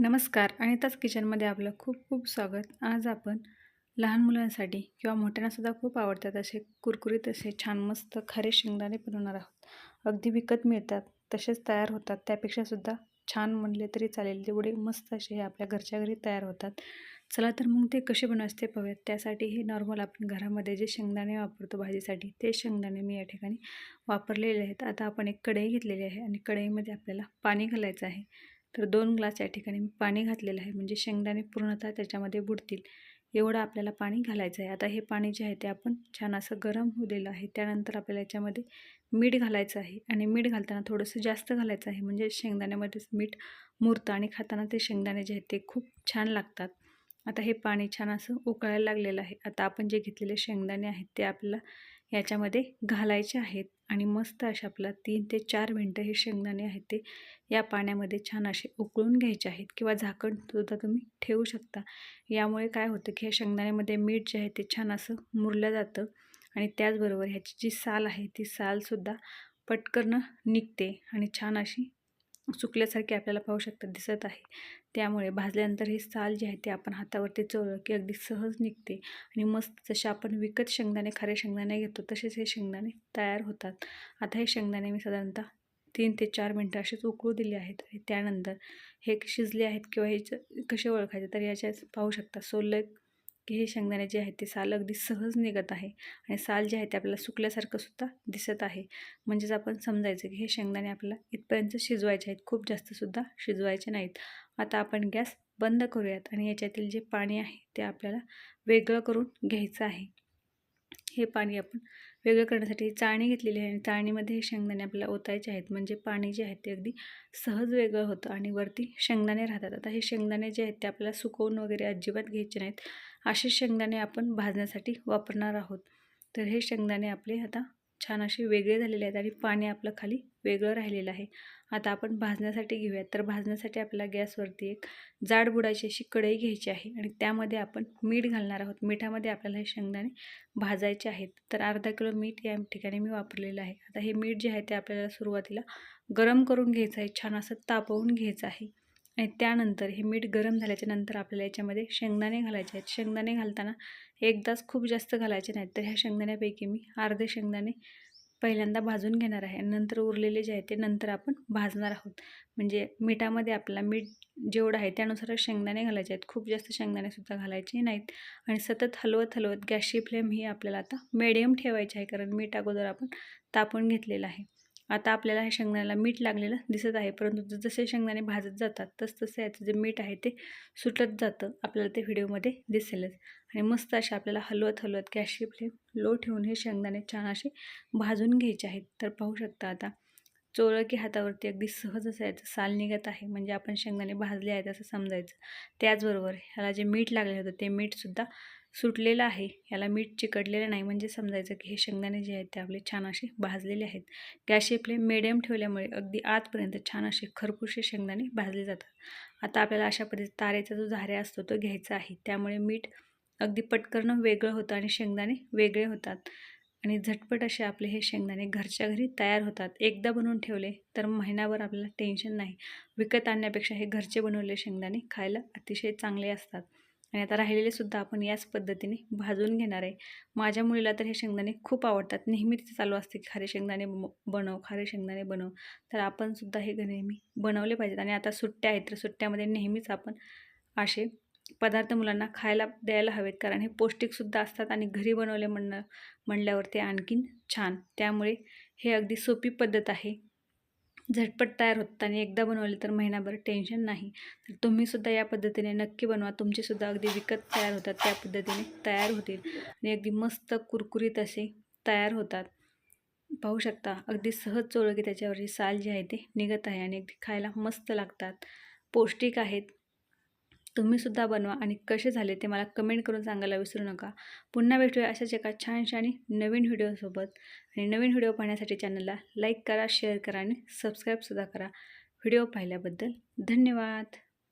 नमस्कार अनिताच किचनमध्ये आपलं खूप खूप स्वागत. आज आपण लहान मुलांसाठी किंवा मोठ्यांनासुद्धा खूप आवडतात असे कुरकुरीत असे छान मस्त खरे शेंगदाणे बनवणार आहोत. अगदी विकत मिळतात तसेच तयार होतात. त्यापेक्षासुद्धा छान म्हणले तरी चालेल तेवढे मस्त असे हे आपल्या घरच्या घरी तयार होतात. चला तर मग ते कसे बनवायचे ते पाहूयात. त्यासाठी हे नॉर्मल आपण घरामध्ये जे शेंगदाणे वापरतो भाजीसाठी ते शेंगदाणे मी या ठिकाणी वापरलेले आहेत. आता आपण एक कढई घेतलेली आहे आणि कढईमध्ये आपल्याला पाणी घालायचं आहे. तर दोन ग्लास या ठिकाणी मी पाणी घातलेलं आहे. म्हणजे शेंगदाणे पूर्णतः त्याच्यामध्ये बुडतील. एवढं आपल्याला पाणी घालायचं आहे. आता हे पाणी जे आहे ते आपण छान असं गरम होऊ दिलं आहे. त्यानंतर आपल्याला याच्यामध्ये मीठ घालायचं आहे. आणि मीठ घालताना थोडंसं जास्त घालायचं आहे. म्हणजे शेंगदाण्यामध्येच मीठ मुरतं आणि खाताना ते शेंगदाणे जे आहेत ते खूप छान लागतात. आता हे पाणी छान असं उकळायला लागलेलं आहे. आता आपण जे घेतलेले शेंगदाणे आहेत ते आपल्याला याच्यामध्ये घालायचे आहेत आणि मस्त असे आपला तीन ते चार मिनटं हे शेंगदाणे आहेत ते या पाण्यामध्ये छान असे उकळून घ्यायचे आहेत किंवा झाकणसुद्धा तुम्ही ठेवू शकता. यामुळे काय होतं की ह्या शेंगदाण्यामध्ये मीठ जे आहे ते छान असं मुरलं जातं आणि त्याचबरोबर ह्याची जी साल आहे ती सालसुद्धा पटकन निघते आणि छान अशी सुकल्यासारखी आपल्याला पाहू शकता दिसत आहे. त्यामुळे भाजल्यानंतर हे साल जे आहे ते आपण हातावरती चोळलं की अगदी सहज निघते आणि मस्त जसे आपण विकत शेंगदाणे खरे शेंगदाणे घेतो तसेच हे शेंगदाणे तयार होतात. आता हे शेंगदाणे मी साधारणतः तीन ते चार मिनटं असेच उकळू दिले आहेत त्यानंतर हे शिजले आहेत किंवा हे कसे ओळखायचे तर याच्या पाहू शकता सोललं की हे शेंगदाणे जे आहेत ते साल अगदी सहज निघत आहे आणि साल जे आहे ते आपल्याला सुकल्यासारखं सुद्धा दिसत आहे. म्हणजेच आपण समजायचं की हे शेंगदाणे आपल्याला इथपर्यंत शिजवायचे आहेत. खूप जास्तसुद्धा शिजवायचे नाहीत. आता आपण गॅस बंद करूयात आणि याच्यातील जे पाणी आहे ते आपल्याला वेगळं करून घ्यायचं आहे. हे पाणी आपण वेगळं करण्यासाठी चाळणी घेतलेली आहे आणि चाळणीमध्ये हे शेंगदाणे आपल्याला ओतायचे आहेत. म्हणजे पाणी जे आहे ते अगदी सहज वेगळं होतं आणि वरती शेंगदाणे राहतात. आता हे शेंगदाणे जे आहेत ते आपल्याला सुकवून वगैरे अजिबात घ्यायचे नाहीत. असे शेंगदाणे आपण भाजण्यासाठी वापरणार आहोत. तर हे शेंगदाणे आपले आता छान असे वेगळे झालेले आहेत आणि पाणी आपलं खाली वेगळं राहिलेलं आहे. आता आपण भाजण्यासाठी घेऊयात. तर भाजण्यासाठी आपल्याला गॅसवरती एक जाड बुडायची अशी कढई घ्यायची आहे आणि त्यामध्ये आपण मीठ घालणार आहोत. मिठामध्ये आपल्याला हे शेंगदाणे भाजायचे आहेत. तर अर्धा किलो मीठ या ठिकाणी मी वापरलेलं आहे. आता हे मीठ जे आहे ते आपल्याला सुरुवातीला गरम करून घ्यायचं आहे. छान असं तापवून घ्यायचं आहे. त्यानंतर हे मीठ गरम झाल्याच्यानंतर आपल्याला याच्यामध्ये शेंगदाणे घालायचे आहेत. शेंगदाणे घालताना एकदाच खूप जास्त घालायचे नाहीत. तर ह्या शेंगदाण्यापैकी मी अर्धे शेंगदाणे पहिल्यांदा भाजून घेणार आहे. नंतर उरलेले जे आहे ते नंतर आपण भाजणार आहोत. म्हणजे मिठामध्ये आपल्याला मीठ जेवढं आहे त्यानुसार शेंगदाणे घालायचे आहेत. खूप जास्त शेंगदाणेसुद्धा घालायचे नाहीत. आणि सतत हलवत हलवत गॅसची फ्लेम ही आपल्याला आता मिडियम ठेवायची आहे. कारण मीठ अगोदर आपण तापून घेतलेलं आहे. आता आपल्याला हे शेंगदाण्याला मीठ लागलेलं दिसत आहे परंतु जसे शेंगदाणे भाजत जातात तस तसं याचं जे मीठ आहे ते सुटत जातं आपल्याला ते व्हिडिओमध्ये दिसेलच. आणि मस्त असे आपल्याला हलवत हलवत गॅसची फ्लेम लो ठेवून हे शेंगदाणे छान असे भाजून घ्यायचे आहेत. तर पाहू शकता आता चोळं की हातावरती अगदी सहज असं याचं साल निघत आहे. म्हणजे आपण शेंगदाणे भाजले आहेत असं समजायचं. त्याचबरोबर ह्याला जे मीठ लागले होतं ते मीठसुद्धा सुटलेलं आहे. याला मीठ चिकटलेलं नाही. म्हणजे समजायचं की हे शेंगदाणे जे आहेत ते आपले छान असे भाजलेले आहेत. गॅस शेपले मिडियम ठेवल्यामुळे अगदी आतपर्यंत छान असे खरपूरसे शेंगदाणे भाजले जातात. आता आपल्याला अशा पद्धती तारेचा जो झाऱ्या असतो तो घ्यायचा आहे. त्यामुळे मीठ अगदी पटकन वेगळं होतं आणि शेंगदाणे वेगळे होतात. आणि झटपट असे आपले हे शेंगदाणे घरच्या घरी तयार होतात. एकदा बनवून ठेवले तर महिनाभर आपल्याला टेन्शन नाही. विकत आणण्यापेक्षा हे घरचे बनवलेले शेंगदाणे खायला अतिशय चांगले असतात. आणि आता राहिलेले सुद्धा आपण याच पद्धतीने भाजून घेणार आहे. माझ्या मुलीला तर हे शेंगदाणे खूप आवडतात. नेहमी तिथे चालू असते. की खारे शेंगदाणे बनव खारे शेंगदाणे बनव. तर आपण सुद्धा हे नेहमी बनवले पाहिजेत. आणि आता सुट्ट्या आहेत. तर सुट्ट्यामध्ये नेहमीच आपण असे पदार्थ मुलांना खायला द्यायला हवेत. कारण हे पौष्टिकसुद्धा असतात आणि घरी बनवले म्हणणं म्हणल्यावर ते आणखीन छान. त्यामुळे हे अगदी सोपी पद्धत आहे. झटपट तयार होतात आणि एकदा बनवले तर महिनाभर टेन्शन नाही. तर तुम्हीसुद्धा या पद्धतीने नक्की बनवा. तुमचेसुद्धा अगदी विकत तयार होतात. त्या पद्धतीने तयार होतील आणि अगदी मस्त कुरकुरीत असे तयार होतात. पाहू शकता अगदी सहज चोळगी त्याच्यावरची साल जी आहे ते निघत आहे आणि अगदी खायला मस्त लागतात. पौष्टिक आहेत. तुम्हीसुद्धा बनवा आणि कसे झाले ते मला कमेंट करून सांगायला विसरू नका. पुन्हा भेटूया अशाच एका छानशा आणि नवीन व्हिडिओसोबत आणि नवीन व्हिडिओ पाहण्यासाठी चॅनलला लाईक करा शेअर करा आणि सबस्क्राईबसुद्धा करा. व्हिडिओ पाहिल्याबद्दल धन्यवाद.